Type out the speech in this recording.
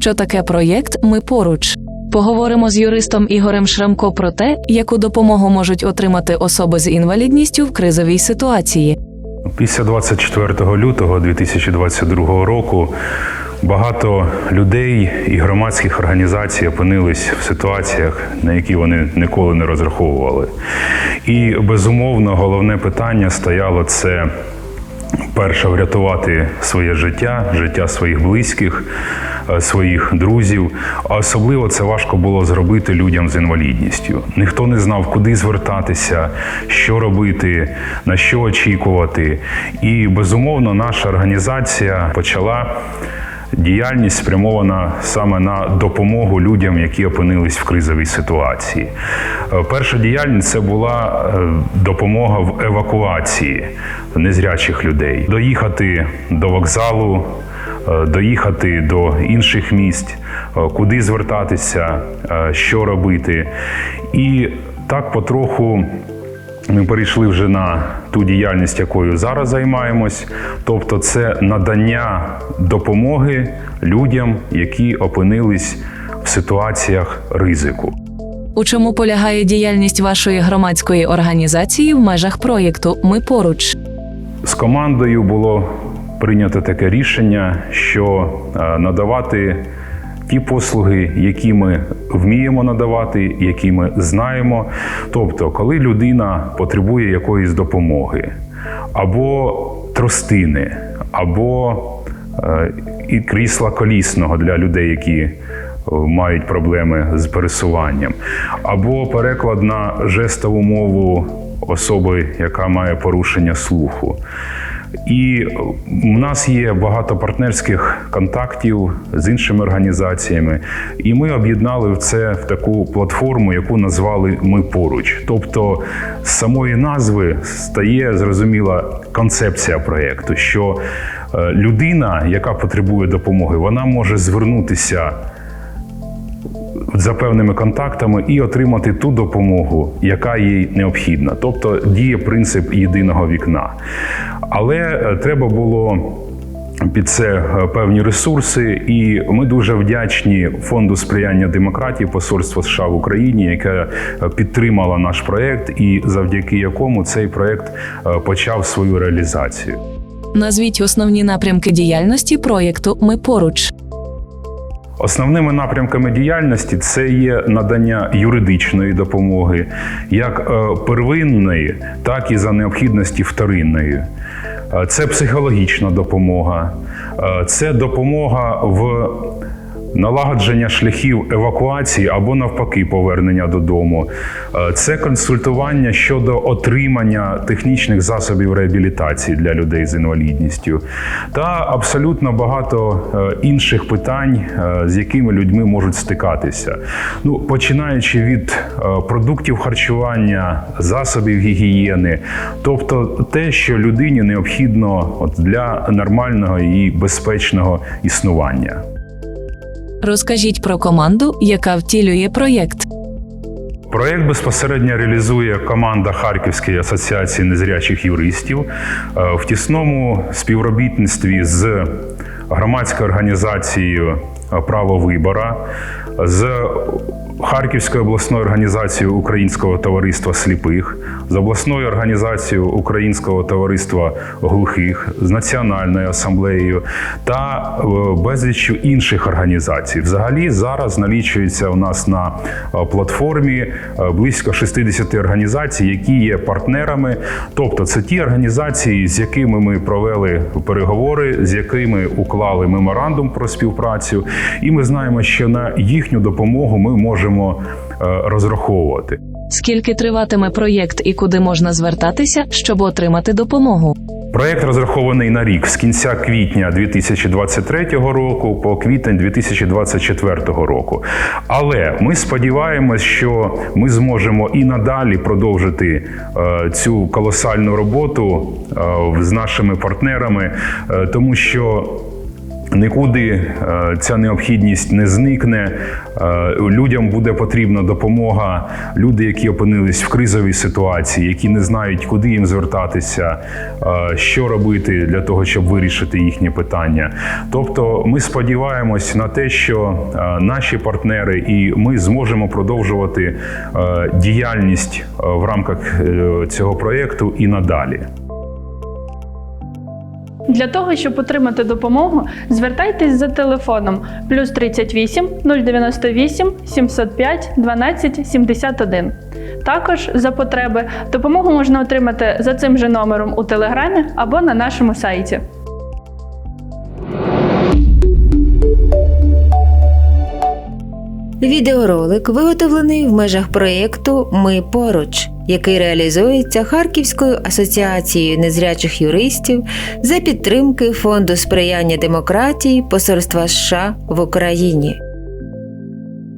що таке проєкт Ми поруч. Поговоримо з юристом Ігорем Шрамко про те, яку допомогу можуть отримати особи з інвалідністю в кризовій ситуації. Після 24 лютого 2022 року багато людей і громадських організацій опинились в ситуаціях, на які вони ніколи не розраховували. І безумовно, головне питання стояло це перше врятувати своє життя, життя своїх близьких, е, своїх друзів. А особливо це важко було зробити людям з інвалідністю. Ніхто не знав, куди звертатися, що робити, на що очікувати. І безумовно, наша організація почала. Діяльність спрямована саме на допомогу людям, які опинились в кризовій ситуації. Е, Перша діяльність це була е, допомога в евакуації незрячих людей. Доїхати до вокзалу, е, доїхати до інших місць, куди звертатися, що робити. І так потроху ми перейшли вже на ту діяльність, якою зараз займаємось. Тобто, це надання допомоги людям, які опинились в ситуаціях ризику. У чому полягає діяльність вашої громадської організації в межах проєкту Ми поруч. З командою було прийнято таке рішення, що е, надавати ті послуги, які ми вміємо надавати, які ми знаємо. Тобто, коли людина потребує якоїсь допомоги, або тростини, або е, і крісла колісного для людей, які е, мають проблеми з пересуванням, або переклад на жестову мову особи, яка має порушення слуху. І у нас є багато партнерських контактів з іншими організаціями, і ми об'єднали це в таку платформу, яку назвали Ми поруч. Тобто з самої назви стає зрозуміла концепція проєкту, що е, людина, яка потребує допомоги, вона може звернутися за певними контактами і отримати ту допомогу, яка їй необхідна. Тобто діє принцип єдиного вікна. Але е, треба було. Під це е, певні ресурси, і ми дуже вдячні фонду сприяння демократії Посольства США в Україні, яке е, підтримало наш проект, і завдяки якому цей проект почав свою реалізацію. Назвіть основні напрямки діяльності проєкту Ми поруч. Основними напрямками діяльності це є надання юридичної допомоги, як е, первинної, так і за необхідності вторинної. Е, Це психологічна допомога, е, це допомога в налагодження шляхів евакуації або навпаки повернення додому. Е, Це консультування щодо отримання технічних засобів реабілітації для людей з інвалідністю та абсолютно багато е, інших питань, е, з якими людьми можуть стикатися. Ну, починаючи від продуктів харчування, засобів гігієни, тобто те, що людині необхідно от для нормального і безпечного існування. Розкажіть про команду, яка втілює проєкт. Проєкт безпосередньо реалізує команда Харківської асоціації незрячих юристів е, в тісному співробітництві з громадською організацією Право вибора, з Харківською обласною організацією Українського товариства сліпих, з обласною організацією Українського товариства глухих, з Національною асамблеєю та е, безліччю інших організацій. Взагалі зараз налічується у нас на е, платформі е, близько 60 організацій, які є партнерами. Тобто, це ті організації, з якими ми провели переговори, з якими уклали меморандум про співпрацю, і ми знаємо, що на їхню допомогу ми можемо е, розраховувати. Скільки триватиме проєкт і куди можна звертатися, щоб отримати допомогу? Проєкт розрахований на рік з кінця квітня 2023 року по квітень 2024 року. Але ми сподіваємось, що ми зможемо і надалі продовжити е, цю колосальну роботу е, з нашими партнерами, тому що Нікуди е, ця необхідність не зникне. Е, Людям буде потрібна допомога. Люди, які опинились в кризовій ситуації, які не знають, куди їм звертатися, е, що робити для того, щоб вирішити їхні питання. Тобто, ми сподіваємось на те, що наші партнери і ми зможемо продовжувати діяльність в рамках цього проєкту і надалі. Для того, щоб отримати допомогу, звертайтесь за телефоном плюс 38 098 705 12 71. Також за потреби допомогу можна отримати за цим же номером у телеграмі або на нашому сайті. Відеоролик виготовлений в межах проєкту Ми поруч, який реалізується Харківською асоціацією незрячих юристів за підтримки Фонду сприяння демократії Посольства США в Україні.